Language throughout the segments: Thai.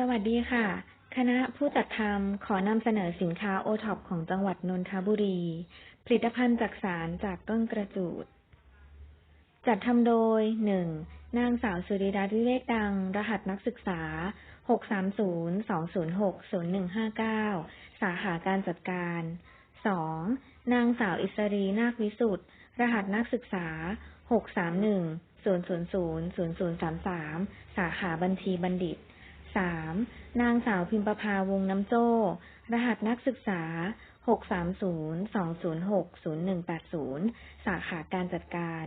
สวัสดีค่ะ คณะผู้จัดทำขอนำเสนอสินค้าโอท็อปของจังหวัดนนทบุรี ผลิตภัณฑ์จากสารจากต้นกระจูด จัดทำโดย 1. นางสาวสุริรัตน์วิเวกดัง รหัสนักศึกษา 630-206-0159 สาขาการจัดการ 2. นางสาวอิสรีนาควิสุทธ์รหัสนักศึกษา 631-000-0033 สาขาบัญชีบัณฑิต 3. นางสาวพิมประภาวงน้ำโจ้ รหัสนักศึกษา 630-206-0180 สาขาการจัดการ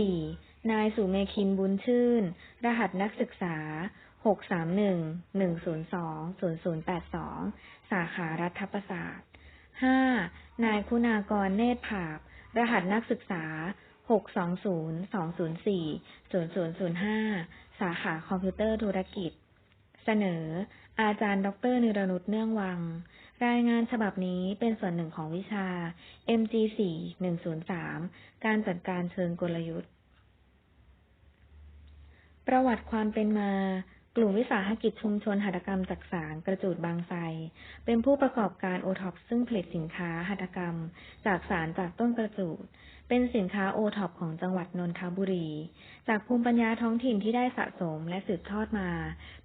4. นายสุเมคินบุญชื่น รหัสนักศึกษา 631-102-0082 สาขารัฐประศาสตร์ 5. นายคุณากรเนตรผาบ รหัสนักศึกษา 620-204-0005 สาขาคอมพิวเตอร์ธุรกิจ เสนอ อาจารย์ดรนิรนุชเนื่องวัง รายงานฉบับนี้เป็นส่วนหนึ่งของวิชา MG4 103 การจัดการเชิงกลยุทธ์ ประวัติความเป็นมากลุ่มวิสาหกิจชุมชนหัตถกรรมจักสานกระจูดบางไทรเป็นผู้ประกอบการโอท็อปซึ่งผลิตสินค้าหัตถกรรม จากสารจากต้นกระจูด เป็นสินค้าโอท็อปของจังหวัดนนทบุรี จากภูมิปัญญาท้องถิ่นที่ได้สะสมและสืบทอดมา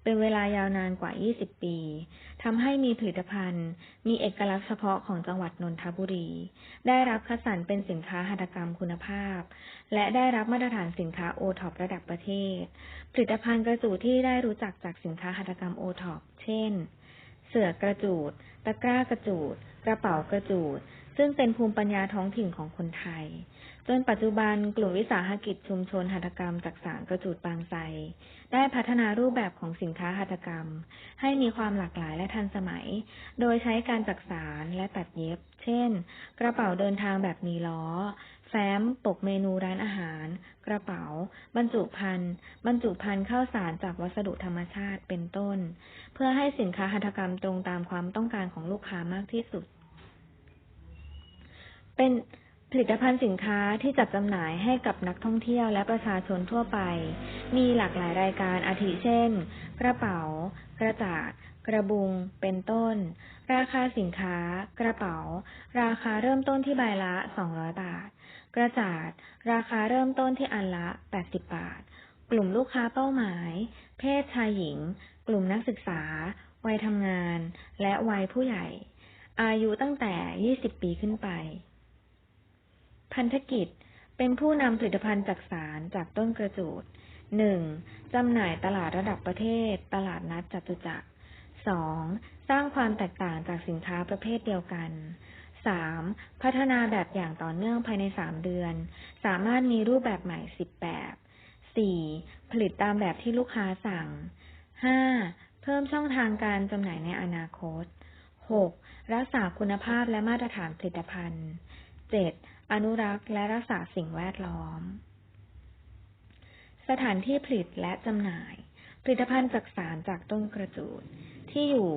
เป็นเวลายาวนานกว่า 20 ปีทำให้มีผลิตภัณฑ์ มีเอกลักษณ์เฉพาะของจังหวัดนนทบุรี ได้รับคัดสรรเป็นสินค้าหัตถกรรมคุณภาพ และได้รับมาตรฐานสินค้าโอท็อประดับประเทศ ผลิตภัณฑ์กระจูดที่ได้รู้จักจากสินค้าหัตถกรรมโอท็อปเช่น เสือกระจูด ตะกร้ากระจูด กระเป๋ากระจูด ซึ่งเป็นภูมิปัญญาท้องถิ่นของคนไทย จนปัจจุบันกลุ่มวิสาหกิจชุมชนหัตถกรรมจักสานกระจูดบางไทรได้พัฒนารูปแบบของสินค้าหัตถกรรม ให้มีความหลากหลายและทันสมัย โดยใช้การจักสานและตัดเย็บ เช่น กระเป๋าเดินทางแบบมีล้อ แฟ้มปกเมนูร้านอาหาร กระเป๋า บรรจุภัณฑ์บรรจุภัณฑ์ข้าวสารจากวัสดุธรรมชาติเป็นต้น เพื่อให้สินค้าหัตถกรรมตรงตามความต้องการของลูกค้ามากที่สุด เป็นผลิตภัณฑ์สินค้าที่จัดจำหน่ายให้กับนักท่องเที่ยวและประชาชนทั่วไป มีหลากหลายรายการอาทิเช่น กระเป๋า กระจาด กระบุง เป็นต้น ราคาสินค้า กระเป๋า ราคาเริ่มต้นที่ใบละ 200 บาท กระจาด ราคาเริ่มต้นที่อันละ 80 บาท กลุ่มลูกค้าเป้าหมาย เพศชายหญิง กลุ่มนักศึกษา วัยทำงาน และวัยผู้ใหญ่ อายุตั้งแต่ 20 ปีขึ้นไป พันธกิจ เป็นผู้นำผลิตภัณฑ์จากสารจากต้นกระจูดหนึ่งจำหน่ายตลาดระดับประเทศ ตลาดนัดจตุจักรสองสร้างความแตกต่างจากสินค้าประเภทเดียวกันสามพัฒนาแบบอย่างต่อเนื่องภายในสามเดือน สามารถมีรูปแบบใหม่สิบแบบสี่ผลิตตามแบบที่ลูกค้าสั่งห้าเพิ่มช่องทางการจำหน่ายในอนาคตหกรักษาคุณภาพและมาตรฐานผลิตภัณฑ์เจ็ด อนุรักษ์และรักษาสิ่งแวดล้อม สถานที่ผลิตและจำหน่าย ผลิตภัณฑ์จากสารจากต้นกระจูด ที่อยู่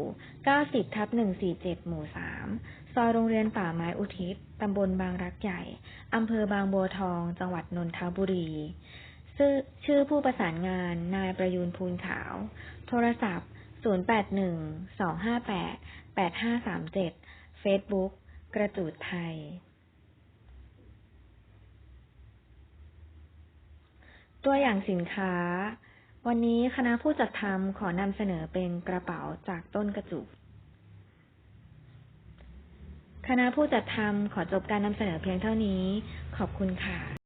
90ทับ147 หมู่ 3 ซอยโรงเรียนป่าไม้อุทิศ ตำบลบางรักใหญ่ อำเภอบางบัวทอง จังหวัดนนทบุรี ชื่อผู้ประสานงาน นายประยูนพูนขาว โทรศัพท์ 0812588537 Facebook กระจูดไทย ตัวอย่างสินค้า วันนี้คณะผู้จัดทำขอนำเสนอเป็นกระเป๋าจากต้นกระจุก คณะผู้จัดทำขอจบการนำเสนอเพียงเท่านี้ ขอบคุณค่ะ